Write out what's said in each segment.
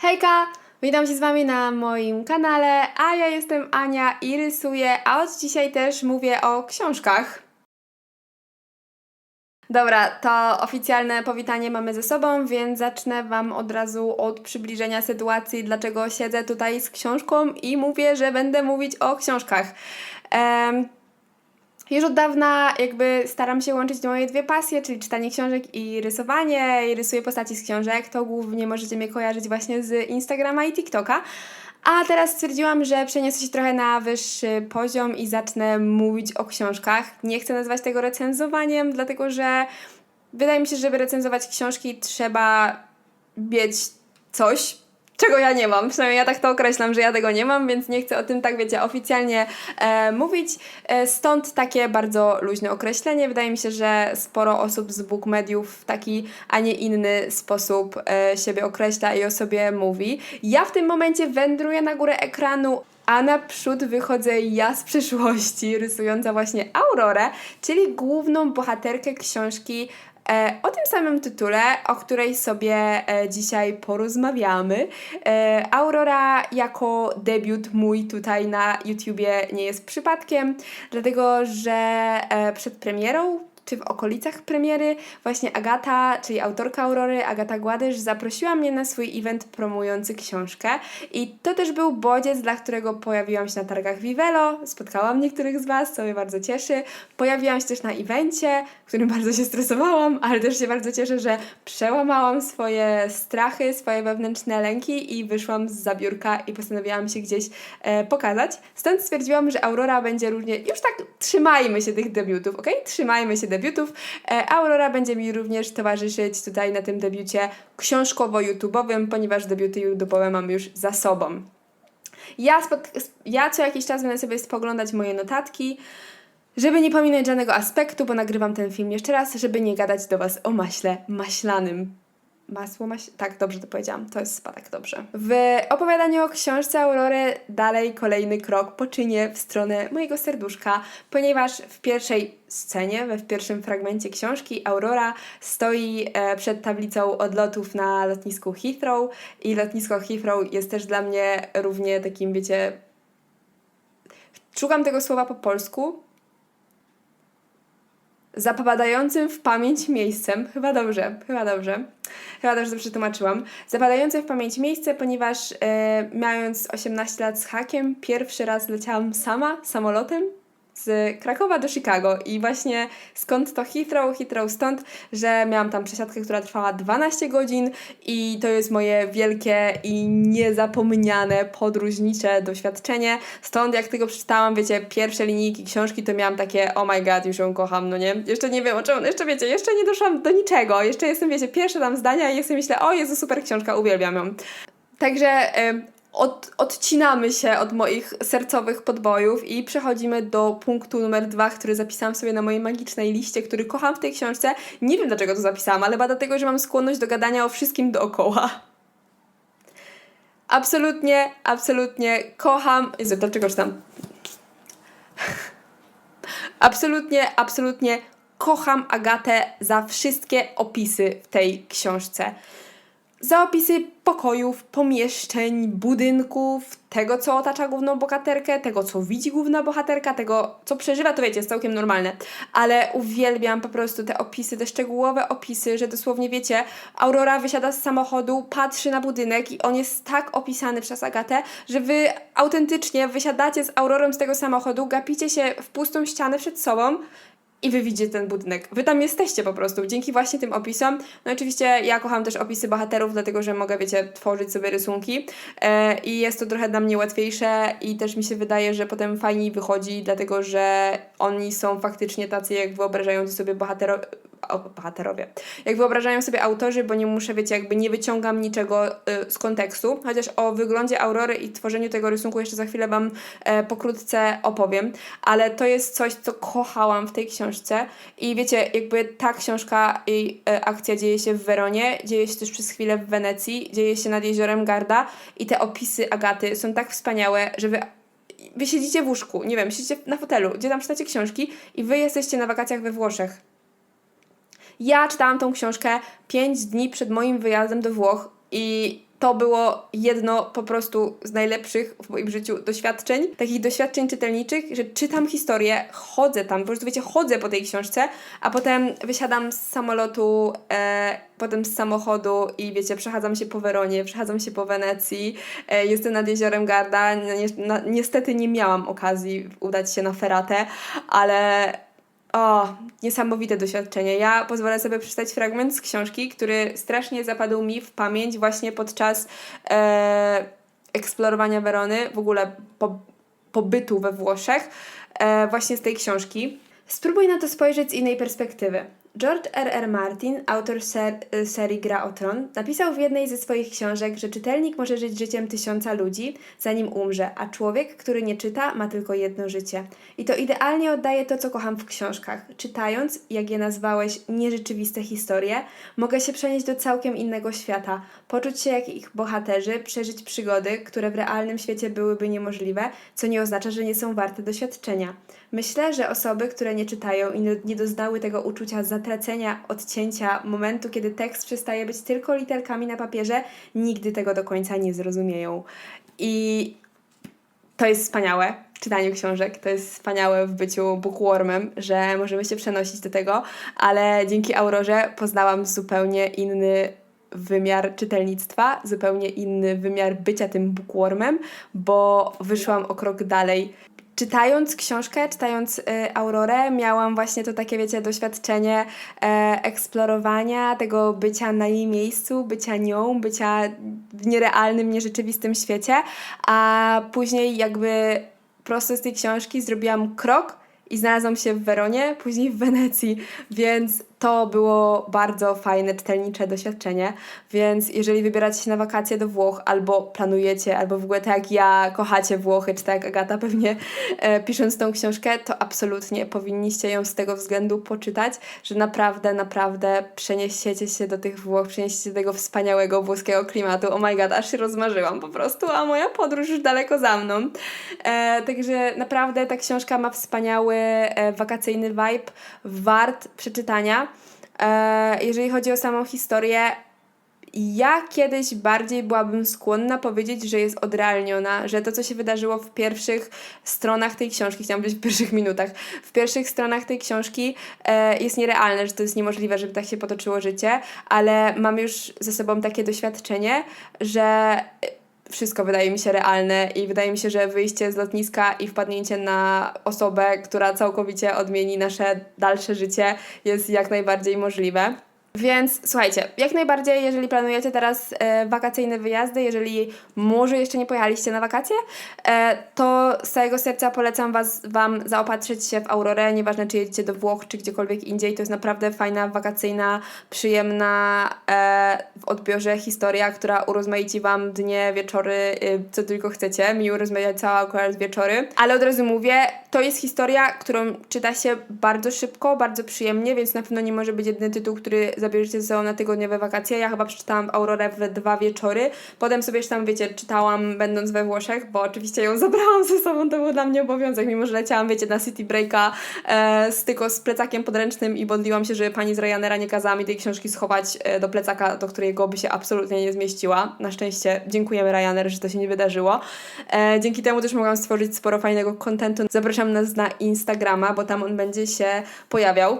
Hejka! Witam się z Wami na moim kanale, a ja jestem Ania i rysuję, a od dzisiaj też mówię o książkach. Dobra, to oficjalne powitanie mamy ze sobą, więc zacznę Wam od razu od przybliżenia sytuacji, dlaczego siedzę tutaj z książką i mówię, że będę mówić o książkach. Już od dawna jakby staram się łączyć moje dwie pasje, czyli czytanie książek i rysowanie. I rysuję postaci z książek. To głównie możecie mnie kojarzyć właśnie z Instagrama i TikToka. A teraz stwierdziłam, że przeniosę się trochę na wyższy poziom i zacznę mówić o książkach. Nie chcę nazywać tego recenzowaniem, dlatego że wydaje mi się, że żeby recenzować książki trzeba mieć coś, czego ja nie mam. Przynajmniej ja tak to określam, że ja tego nie mam, więc nie chcę o tym tak, wiecie, oficjalnie e, mówić. E, stąd takie bardzo luźne określenie. Wydaje mi się, że sporo osób z book mediów w taki, a nie inny sposób e, siebie określa i o sobie mówi. Ja w tym momencie wędruję na górę ekranu a naprzód wychodzę ja z przyszłości, rysująca właśnie Aurorę, czyli główną bohaterkę książki e, o tym samym tytule, o której sobie e, dzisiaj porozmawiamy. E, Aurora jako debiut mój tutaj na YouTubie nie jest przypadkiem, dlatego że przed premierą czy w okolicach premiery właśnie Agata, czyli autorka Aurory, Agata Gładysz, zaprosiła mnie na swój event promujący książkę i to też był bodziec, dla którego pojawiłam się na targach Vivelo, spotkałam niektórych z Was, co mnie bardzo cieszy. Pojawiłam się też na evencie, w którym bardzo się stresowałam, ale też się bardzo cieszę, że przełamałam swoje strachy, swoje wewnętrzne lęki i wyszłam z zabiórka i postanowiłam się gdzieś e, pokazać. Stąd stwierdziłam, że Aurora będzie również, już tak trzymajmy się tych debiutów, ok? Trzymajmy się debiutów. E, Aurora będzie mi również towarzyszyć tutaj na tym debiucie książkowo-youtubowym, ponieważ debiuty YouTube'owe mam już za sobą. Ja, ja co jakiś czas będę sobie spoglądać moje notatki, żeby nie pominąć żadnego aspektu, bo nagrywam ten film jeszcze raz, żeby nie gadać do Was o maśle maślanym. Masło maś... Tak, dobrze to powiedziałam. To jest spadek, dobrze. W opowiadaniu o książce Aurory dalej kolejny krok poczynię w stronę mojego serduszka, ponieważ w pierwszej scenie, w pierwszym fragmencie książki Aurora stoi e, przed tablicą odlotów na lotnisku Heathrow i lotnisko Heathrow jest też dla mnie równie takim, wiecie... Szukam tego słowa po polsku, zapadającym w pamięć miejscem, chyba dobrze, chyba dobrze, chyba dobrze to przetłumaczyłam, zapadającym w pamięć miejsce, ponieważ e, mając 18 lat z hakiem, pierwszy raz leciałam sama samolotem z Krakowa do Chicago i właśnie skąd to Heathrow, Heathrow stąd, że miałam tam przesiadkę, która trwała 12 godzin i to jest moje wielkie i niezapomniane podróżnicze doświadczenie. Stąd jak tego przeczytałam, wiecie, pierwsze linijki książki, to miałam takie oh my god, już ją kocham, no nie? Jeszcze nie wiem o czym, jeszcze wiecie, jeszcze nie doszłam do niczego, jeszcze jestem, wiecie, pierwsze tam zdania i sobie myślę, o Jezu, super książka, uwielbiam ją. Także od, odcinamy się od moich sercowych podbojów i przechodzimy do punktu numer dwa, który zapisałam sobie na mojej magicznej liście, który kocham w tej książce. Nie wiem dlaczego to zapisałam, ale chyba dlatego, że mam skłonność do gadania o wszystkim dookoła. Absolutnie, absolutnie kocham. Jezu, dlaczego czytam? Absolutnie, absolutnie kocham Agatę za wszystkie opisy w tej książce. Za opisy pokojów, pomieszczeń, budynków, tego, co otacza główną bohaterkę, tego, co widzi główna bohaterka, tego, co przeżywa, to wiecie, jest całkiem normalne. Ale uwielbiam po prostu te opisy, te szczegółowe opisy, że dosłownie wiecie, Aurora wysiada z samochodu, patrzy na budynek i on jest tak opisany przez Agatę, że wy autentycznie wysiadacie z Aurorą z tego samochodu, gapicie się w pustą ścianę przed sobą i wy widzicie ten budynek. Wy tam jesteście po prostu, dzięki właśnie tym opisom. No oczywiście ja kocham też opisy bohaterów, dlatego że mogę, wiecie, tworzyć sobie rysunki e, i jest to trochę dla mnie łatwiejsze i też mi się wydaje, że potem fajniej wychodzi, dlatego że oni są faktycznie tacy, jak wyobrażają sobie bohatero bohaterowie. Jak wyobrażają sobie autorzy, bo nie muszę, wiecie, jakby nie wyciągam niczego y, z kontekstu, chociaż o wyglądzie Aurory i tworzeniu tego rysunku jeszcze za chwilę Wam e, pokrótce opowiem, ale to jest coś, co kochałam w tej książce i wiecie, jakby ta książka i e, akcja dzieje się w Weronie, dzieje się też przez chwilę w Wenecji, dzieje się nad jeziorem Garda i te opisy Agaty są tak wspaniałe, że wy wy siedzicie w łóżku, nie wiem, siedzicie na fotelu, gdzie tam czytacie książki i wy jesteście na wakacjach we Włoszech. Ja czytałam tą książkę 5 dni przed moim wyjazdem do Włoch i to było jedno po prostu z najlepszych w moim życiu doświadczeń, takich doświadczeń czytelniczych, że czytam historię, chodzę tam, po prostu wiecie, chodzę po tej książce, a potem wysiadam z samolotu, e, potem z samochodu i wiecie, przechadzam się po Weronie, przechadzam się po Wenecji, e, jestem nad jeziorem Garda, niestety nie miałam okazji udać się na Feratę, ale o, niesamowite doświadczenie. Ja pozwolę sobie przeczytać fragment z książki, który strasznie zapadł mi w pamięć właśnie podczas e, eksplorowania Werony, w ogóle po, pobytu we Włoszech, e, właśnie z tej książki. Spróbuj na to spojrzeć z innej perspektywy. George R. R. Martin, autor ser, y, serii Gra o Tron, napisał w jednej ze swoich książek, że czytelnik może żyć życiem tysiąca ludzi, zanim umrze, a człowiek, który nie czyta, ma tylko jedno życie. I to idealnie oddaje to, co kocham w książkach. Czytając, jak je nazwałeś, nierzeczywiste historie, mogę się przenieść do całkiem innego świata, poczuć się jak ich bohaterzy, przeżyć przygody, które w realnym świecie byłyby niemożliwe, co nie oznacza, że nie są warte doświadczenia. Myślę, że osoby, które nie czytają i nie- doznały tego uczucia zatracenia, odcięcia, momentu, kiedy tekst przestaje być tylko literkami na papierze, nigdy tego do końca nie zrozumieją. I to jest wspaniałe w czytaniu książek, to jest wspaniałe w byciu bookwormem, że możemy się przenosić do tego, ale dzięki Aurorze poznałam zupełnie inny wymiar czytelnictwa, zupełnie inny wymiar bycia tym bookwormem, bo wyszłam o krok dalej. Czytając książkę, czytając y, Aurorę, miałam właśnie to takie, wiecie, doświadczenie e, eksplorowania tego bycia na jej miejscu, bycia nią, bycia w nierealnym, nierzeczywistym świecie, a później jakby prosto z tej książki zrobiłam krok i znalazłam się w Weronie, później w Wenecji, więc to było bardzo fajne, czytelnicze doświadczenie. Więc jeżeli wybieracie się na wakacje do Włoch, albo planujecie, albo w ogóle tak jak ja kochacie Włochy, czy tak jak Agata pewnie e, pisząc tą książkę, to absolutnie powinniście ją z tego względu poczytać, że naprawdę, naprawdę przeniesiecie się do tych Włoch, przeniesiecie tego wspaniałego włoskiego klimatu. Oh my god, aż się rozmarzyłam po prostu, a moja podróż już daleko za mną. E, także naprawdę ta książka ma wspaniały e, wakacyjny vibe, wart przeczytania. E, jeżeli chodzi o samą historię, ja kiedyś bardziej byłabym skłonna powiedzieć, że jest odrealniona, że to, co się wydarzyło w pierwszych stronach tej książki, chciałam powiedzieć w pierwszych minutach, w pierwszych stronach tej książki e, jest nierealne, że to jest niemożliwe, żeby tak się potoczyło życie, ale mam już ze sobą takie doświadczenie, że wszystko wydaje mi się realne i wydaje mi się, że wyjście z lotniska i wpadnięcie na osobę, która całkowicie odmieni nasze dalsze życie jest jak najbardziej możliwe. Więc słuchajcie, jak najbardziej, jeżeli planujecie teraz e, wakacyjne wyjazdy, jeżeli może jeszcze nie pojechaliście na wakacje, e, to z całego serca polecam was, Wam zaopatrzyć się w Aurorę, nieważne czy jedziecie do Włoch, czy gdziekolwiek indziej, to jest naprawdę fajna, wakacyjna, przyjemna e, w odbiorze historia, która urozmaici Wam dnie, wieczory, y, co tylko chcecie. Mi urozmaicała akurat wieczory, ale od razu mówię, to jest historia, którą czyta się bardzo szybko, bardzo przyjemnie, więc na pewno nie może być jedyny tytuł, który zabierzecie ze sobą na tygodniowe wakacje. Ja chyba przeczytałam Aurorę w dwa wieczory. Potem sobie jeszcze tam, wiecie, czytałam będąc we Włoszech, bo oczywiście ją zabrałam ze sobą, to był dla mnie obowiązek, mimo że leciałam, wiecie, na City Breaka e, z, tylko z plecakiem podręcznym i modliłam się, żeby pani z Ryanaira nie kazała mi tej książki schować e, do plecaka, do którego by się absolutnie nie zmieściła. Na szczęście dziękujemy Ryanair, że to się nie wydarzyło. E, dzięki temu też mogłam stworzyć sporo fajnego kontentu. Zapraszam nas na Instagrama, bo tam on będzie się pojawiał.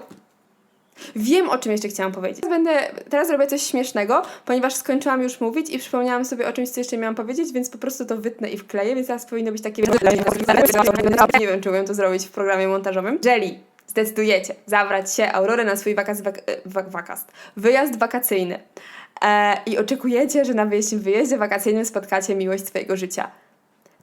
Wiem, o czym jeszcze chciałam powiedzieć. Teraz Będę, teraz robię coś śmiesznego, ponieważ skończyłam już mówić i przypomniałam sobie o czymś, co jeszcze miałam powiedzieć, więc po prostu to wytnę i wkleję, więc teraz powinno być takie... Nie wiem, czy umiem to zrobić w programie montażowym. Jeżeli zdecydujecie zabrać się Aurorę na swój wakaz, wak, wak, wakast, wyjazd wakacyjny e, i oczekujecie, że na wyjeździe, wakacyjnym spotkacie miłość swojego życia,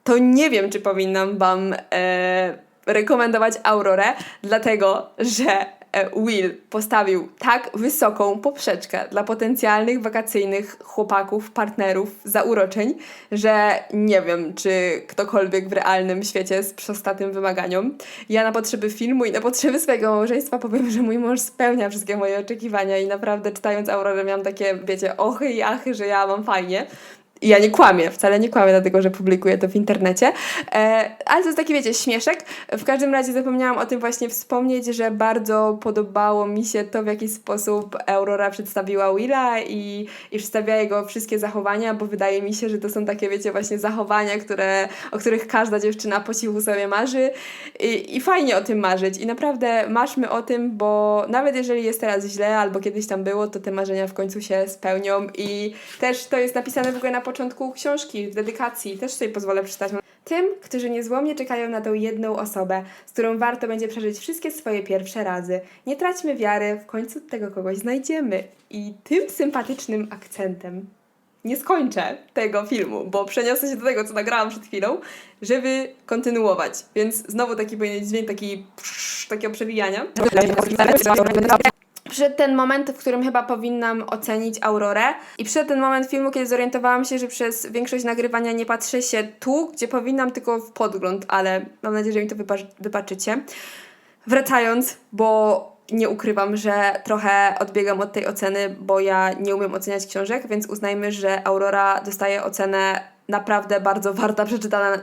to nie wiem, czy powinnam Wam e, rekomendować Aurorę, dlatego że e, Will postawił tak wysoką poprzeczkę dla potencjalnych wakacyjnych chłopaków, partnerów, zauroczeń, że nie wiem, czy ktokolwiek w realnym świecie sprzysta tym wymaganiom. Ja na potrzeby filmu i na potrzeby swojego małżeństwa powiem, że mój mąż spełnia wszystkie moje oczekiwania i naprawdę czytając Aurorę miałam takie, wiecie, ochy i achy, że ja mam fajnie. I ja nie kłamię, wcale nie kłamię, dlatego że publikuję to w internecie. E, ale to jest taki, wiecie, śmieszek. W każdym razie zapomniałam o tym właśnie wspomnieć, że bardzo podobało mi się to, w jaki sposób Aurora przedstawiła Willa i, i przedstawia jego wszystkie zachowania, bo wydaje mi się, że to są takie, wiecie, właśnie zachowania, które, o których każda dziewczyna po cichu sobie marzy. I, I fajnie o tym marzyć. I naprawdę marzmy o tym, bo nawet jeżeli jest teraz źle albo kiedyś tam było, to te marzenia w końcu się spełnią. I też to jest napisane w ogóle na początku książki, w dedykacji. Też sobie pozwolę przeczytać. Tym, którzy niezłomnie czekają na tą jedną osobę, z którą warto będzie przeżyć wszystkie swoje pierwsze razy. Nie traćmy wiary, w końcu tego kogoś znajdziemy. I tym sympatycznym akcentem nie skończę tego filmu, bo przeniosę się do tego, co nagrałam przed chwilą, żeby kontynuować. Więc znowu taki dźwięk taki psz, takiego przewijania. Przyszedł ten moment, w którym chyba powinnam ocenić Aurorę. I przyszedł ten moment filmu, kiedy zorientowałam się, że przez większość nagrywania nie patrzę się tu, gdzie powinnam, tylko w podgląd, ale mam nadzieję, że mi to wybaczy- wybaczycie. Wracając, bo nie ukrywam, że trochę odbiegam od tej oceny, bo ja nie umiem oceniać książek, więc uznajmy, że Aurora dostaje ocenę naprawdę bardzo warta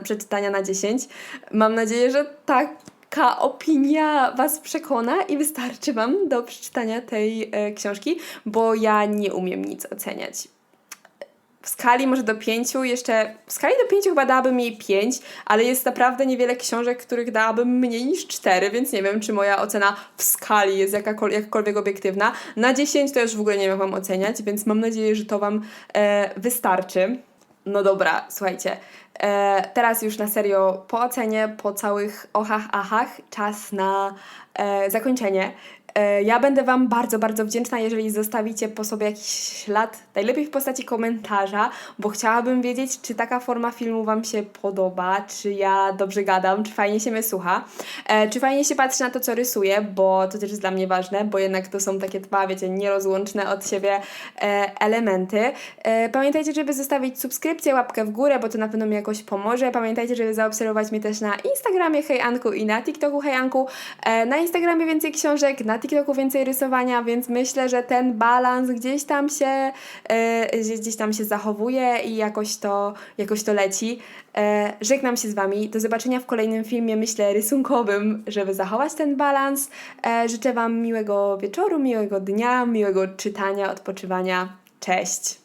przeczytania na 10. Mam nadzieję, że taka opinia Was przekona i wystarczy Wam do przeczytania tej e, książki, bo ja nie umiem nic oceniać w skali może do pięciu, jeszcze w skali do pięciu chyba dałabym jej pięć, ale jest naprawdę niewiele książek, których dałabym mniej niż cztery, więc nie wiem, czy moja ocena w skali jest jakakol- jakakolwiek obiektywna. Na 10 to już w ogóle nie wiem Wam oceniać, więc mam nadzieję, że to Wam e, wystarczy. No dobra, słuchajcie. E, teraz już na serio po ocenie, po całych ochach, achach, czas na e, zakończenie. E, Ja będę Wam bardzo, bardzo wdzięczna, jeżeli zostawicie po sobie jakiś ślad, najlepiej w postaci komentarza, bo chciałabym wiedzieć, czy taka forma filmu Wam się podoba, czy ja dobrze gadam, czy fajnie się mnie słucha, e, czy fajnie się patrzy na to, co rysuję, bo to też jest dla mnie ważne, bo jednak to są takie dwa, wiecie, nierozłączne od siebie e, elementy. Pamiętajcie, żeby zostawić subskrypcję, łapkę w górę, bo to na pewno mi jakoś pomoże. Pamiętajcie, żeby zaobserwować mnie też na Instagramie Hej Anku i na TikToku Hej Anku. E, Na Instagramie więcej książek, na TikToku więcej rysowania, więc myślę, że ten balans gdzieś tam się, e, gdzieś- tam się zachowuje i jakoś to, jakoś to leci. E, Żegnam się z Wami. Do zobaczenia w kolejnym filmie, myślę, rysunkowym, żeby zachować ten balans. E, Życzę Wam miłego wieczoru, miłego dnia, miłego czytania, odpoczywania. Cześć!